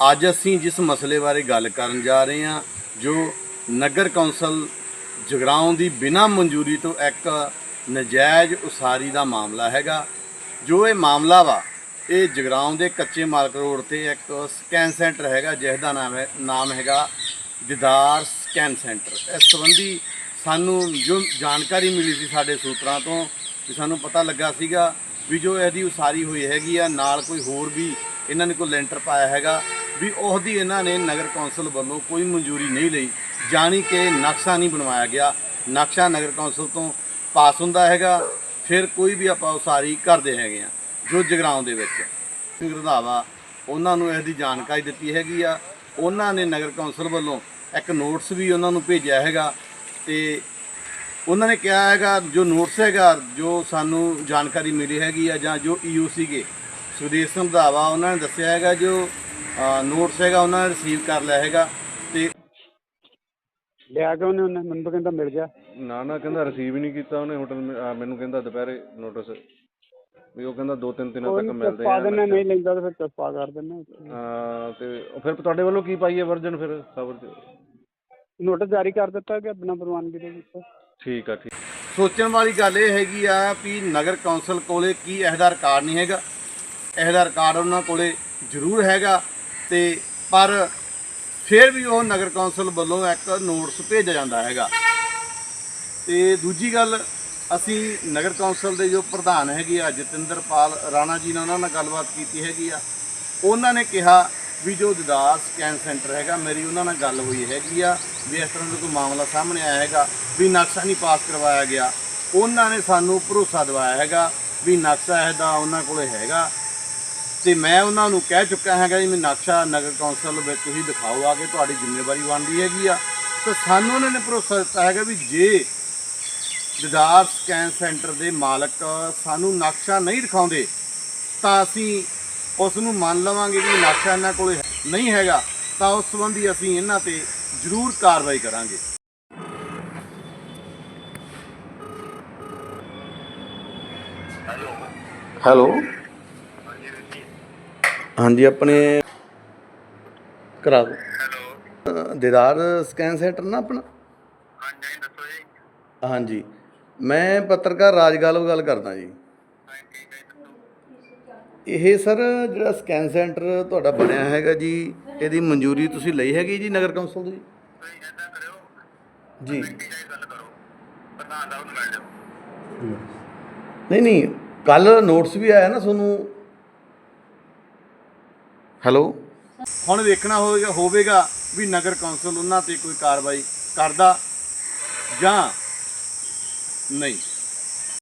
ਅੱਜ ਅਸੀਂ ਜਿਸ ਮਸਲੇ ਬਾਰੇ ਗੱਲ ਕਰਨ ਜਾ ਰਹੇ ਹਾਂ, ਜੋ ਨਗਰ ਕੌਂਸਲ ਜਗਰਾਉਂ ਦੀ ਬਿਨਾਂ ਮਨਜ਼ੂਰੀ ਤੋਂ ਇੱਕ ਨਜਾਇਜ਼ ਉਸਾਰੀ ਦਾ ਮਾਮਲਾ ਹੈਗਾ। ਜੋ ਇਹ ਮਾਮਲਾ ਵਾ, ਇਹ ਜਗਰਾਉਂ ਦੇ ਕੱਚੇ ਮਾਲਕ ਰੋਡ ਤੇ ਇੱਕ ਸਕੈਨ ਸੈਂਟਰ ਹੈਗਾ ਜਿਸ ਦਾ ਨਾਮ ਹੈ ਨਾਮ ਹੈਗਾ ਦੀਦਾਰ ਸਕੈਨ ਸੈਂਟਰ। ਇਸ ਸੰਬੰਧੀ ਸਾਨੂੰ ਜੋ ਜਾਣਕਾਰੀ ਮਿਲੀ ਸੀ ਸਾਡੇ ਸੂਤਰਾਂ ਤੋਂ, ਵੀ ਸਾਨੂੰ ਪਤਾ ਲੱਗਾ ਸੀਗਾ ਵੀ ਜੋ ਇਹਦੀ ਉਸਾਰੀ ਹੋਈ ਹੈਗੀ ਆ, ਨਾਲ ਕੋਈ ਹੋਰ ਵੀ ਇਹਨਾਂ ਨੇ ਕੋਈ ਲੈਂਟਰ ਪਾਇਆ ਹੈਗਾ ਵੀ ਉਹਦੀ ਇਹਨਾਂ ਨੇ ਨਗਰ ਕੌਂਸਲ ਵੱਲੋਂ ਕੋਈ ਮਨਜ਼ੂਰੀ ਨਹੀਂ ਲਈ। ਜਾਣੀ ਕਿ ਨਕਸ਼ਾ ਨਹੀਂ ਬਣਵਾਇਆ ਗਿਆ। ਨਕਸ਼ਾ ਨਗਰ ਕੌਂਸਲ ਤੋਂ ਪਾਸ ਹੁੰਦਾ ਹੈਗਾ। ਫਿਰ ਕੋਈ ਵੀ ਆਪਾਂ ਉਸਾਰੀ ਕਰਦੇ ਹੈਗੇ ਆ, ਜੋ ਜਗਰਾਉਂ ਦੇ ਵਿੱਚ। ਸਿੰਘ ਰੰਧਾਵਾ, ਉਹਨਾਂ ਨੂੰ ਇਹਦੀ ਜਾਣਕਾਰੀ ਦਿੱਤੀ ਹੈਗੀ ਆ। ਉਹਨਾਂ ਨੇ ਨਗਰ ਕੌਂਸਲ ਵੱਲੋਂ ਇੱਕ ਨੋਟਿਸ ਵੀ ਉਹਨਾਂ ਨੂੰ ਭੇਜਿਆ ਹੈਗਾ ਤੇ ਉਹਨਾਂ ਨੇ ਕਿਹਾ ਹੈਗਾ, ਜੋ ਨੋਟਿਸ ਹੈਗਾ, ਜੋ ਸਾਨੂੰ ਜਾਣਕਾਰੀ ਮਿਲੀ ਹੈਗੀ ਆ ਜਾਂ ਜੋ ਈਓ ਸੀਗੇ ਸੁਦੇਸ਼ ਸਿੰਘ ਉਹਨਾਂ ਨੇ ਦੱਸਿਆ ਹੈਗਾ ਜੋ ਨੋਟਿਸ ਹੈਗਾ ਉਹਨਾਂ ਨੇ ਰਿਸੀਵ ਕਰ ਲਿਆ ਹੈਗਾ ਤੇ ਲਿਆ ਕੇ ਉਹਨੇ ਉਹਨੇ? ਮੈਨੂੰ ਤਾਂ ਕਹਿੰਦਾ ਮਿਲ ਗਿਆ। ਨਾ ਨਾ ਕਹਿੰਦਾ ਰਿਸੀਵ ਹੀ ਨਹੀਂ ਕੀਤਾ ਉਹਨੇ ਹੋਟਲ ਮੈਨੂੰ ਕਹਿੰਦਾ ਦੁਪਹਿਰੇ ਨੋਟਿਸ ਵੀ ਉਹ ਕਹਿੰਦਾ ਦੋ ਤਿੰਨ ਦਿਨਾਂ ਤੱਕ ਮਿਲਦੇ ਪਾ ਆ ਦਿੰਦੇ ਨਹੀਂ ਲੈਂਦਾ ਤਾਂ ਫਿਰ ਚਸਪਾ ਕਰ ਦਿੰਦੇ ਹਾਂ, ਤੇ ਫਿਰ ਤੁਹਾਡੇ ਵੱਲੋਂ ਕੀ ਪਾਈਏ ਵਰਜਨ ਫਿਰ ਖਬਰ ਚ? ਨੋਟਿਸ ਜਾਰੀ ਕਰ ਦਿੱਤਾ ਗਿਆ ਬਿਨਾਂ ਪ੍ਰਵਾਨਗੀ ਦੇ ਵਿੱਚ? ਠੀਕ ਆ ਠੀਕ। ਸੋਚਣ ਵਾਲੀ ਗੱਲ ਇਹ ਹੈਗੀ ਆ ਵੀ ਨਗਰ ਕੌਂਸਲ ਕੋਲੇ ਕੀ ਇਹਦਾ ਰਿਕਾਰਡ ਨਹੀਂ ਹੈਗਾ। ਇਹਦਾ ਰਿਕਾਰਡ ਉਹਨਾਂ ਕੋਲੇ ਜ਼ਰੂਰ ਹੈਗਾ। ਤੇ ਪਰ ਫਿਰ ਵੀ ਉਹ ਨਗਰ ਕੌਂਸਲ ਵੱਲੋਂ ਇੱਕ ਨੋਟਿਸ ਭੇਜਿਆ ਜਾਂਦਾ ਹੈਗਾ। ਤੇ ਦੂਜੀ ਗੱਲ, ਅਸੀਂ ਨਗਰ ਕੌਂਸਲ ਦੇ ਜੋ ਪ੍ਰਧਾਨ ਹੈਗੇ ਆ, ਜਤਿੰਦਰਪਾਲ ਰਾਣਾ ਜੀ ਨਾਲ ਉਹਨਾਂ ਨਾਲ ਗੱਲਬਾਤ ਕੀਤੀ ਹੈਗੀ ਆ। ਉਹਨਾਂ ਨੇ ਕਿਹਾ ਵੀ ਜੋ ਦਿਦਾਰ ਸਕੈਨ ਸੈਂਟਰ ਹੈਗਾ, ਮੇਰੀ ਉਹਨਾਂ ਨਾਲ ਗੱਲ ਹੋਈ ਹੈਗੀ ਆ, ਵੀ ਇਸ ਤਰ੍ਹਾਂ ਦਾ ਕੋਈ ਮਾਮਲਾ ਸਾਹਮਣੇ ਆਇਆ ਹੈਗਾ, ਵੀ ਨਕਸ਼ਾ ਨਹੀਂ ਪਾਸ ਕਰਵਾਇਆ ਗਿਆ। ਉਹਨਾਂ ਨੇ ਸਾਨੂੰ ਭਰੋਸਾ ਦਿਵਾਇਆ ਹੈਗਾ ਵੀ ਨਕਸ਼ਾ ਇਹਦਾ ਉਹਨਾਂ ਕੋਲੇ ਹੈਗਾ। ਤੇ ਮੈਂ ਉਹਨਾਂ ਨੂੰ ਕਹਿ ਚੁੱਕਾ ਹੈਗਾ ਜੀ, ਮੈਂ ਨਕਸ਼ਾ ਨਗਰ ਕੌਂਸਲ ਵਿੱਚ ਤੁਸੀਂ ਦਿਖਾਓ ਆ ਕੇ ਤੁਹਾਡੀ ਜ਼ਿੰਮੇਵਾਰੀ ਬਣਦੀ ਹੈਗੀ ਆ। ਤਾਂ ਸਾਨੂੰ ਉਹਨਾਂ ਨੇ ਭਰੋਸਾ ਦਿੱਤਾ ਹੈਗਾ ਵੀ ਜੇ ਦਿਦਾਰ ਸਕੈਨ ਸੈਂਟਰ ਦੇ ਮਾਲਕ ਸਾਨੂੰ ਨਕਸ਼ਾ ਨਹੀਂ ਦਿਖਾਉਂਦੇ, ਤਾਂ ਅਸੀਂ ਉਸ ਨੂੰ ਮੰਨ ਲਵਾਂਗੇ ਵੀ ਨਕਸ਼ਾ ਇਹਨਾਂ ਕੋਲ ਨਹੀਂ ਹੈਗਾ, ਤਾਂ ਉਸ ਸੰਬੰਧੀ ਅਸੀਂ ਇਹਨਾਂ ਤੇ ਜ਼ਰੂਰ ਕਾਰਵਾਈ ਕਰਾਂਗੇ। ਹੈਲੋ। ਹਾਂਜੀ ਆਪਣੇ ਕਰਾ ਦਿਓ। ਦੀਦਾਰ ਸਕੈਨ ਸੈਂਟਰ ਨਾ ਆਪਣਾ? ਹਾਂਜੀ ਦੱਸੋ ਜੀ। ਹਾਂਜੀ। ਮੈਂ ਪੱਤਰਕਾਰ ਰਾਜ ਗਾਲਵ ਗੱਲ ਕਰਦਾ ਜੀ। ਇਹ ਸਰ ਜਿਹੜਾ ਸਕੈਨ ਸੈਂਟਰ ਤੁਹਾਡਾ ਬਣਿਆ ਹੈਗਾ ਜੀ ਇਹਦੀ ਮਨਜ਼ੂਰੀ ਤੁਸੀਂ ਲਈ ਹੈਗੀ ਜੀ ਨਗਰ ਕੌਂਸਲ ਦੀ? ਜੀ। ਨਹੀਂ ਨਹੀਂ ਕੱਲ ਨੋਟਿਸ ਵੀ ਆਇਆ ਨਾ ਤੁਹਾਨੂੰ। ਹੈਲੋ। ਹੁਣ ਵੇਖਣਾ ਹੋਵੇਗਾ ਹੋਵੇਗਾ ਵੀ ਨਗਰ ਕੌਂਸਲ ਉਹਨਾਂ ਤੇ ਕੋਈ ਕਾਰਵਾਈ ਕਰਦਾ ਜਾਂ ਨਹੀਂ।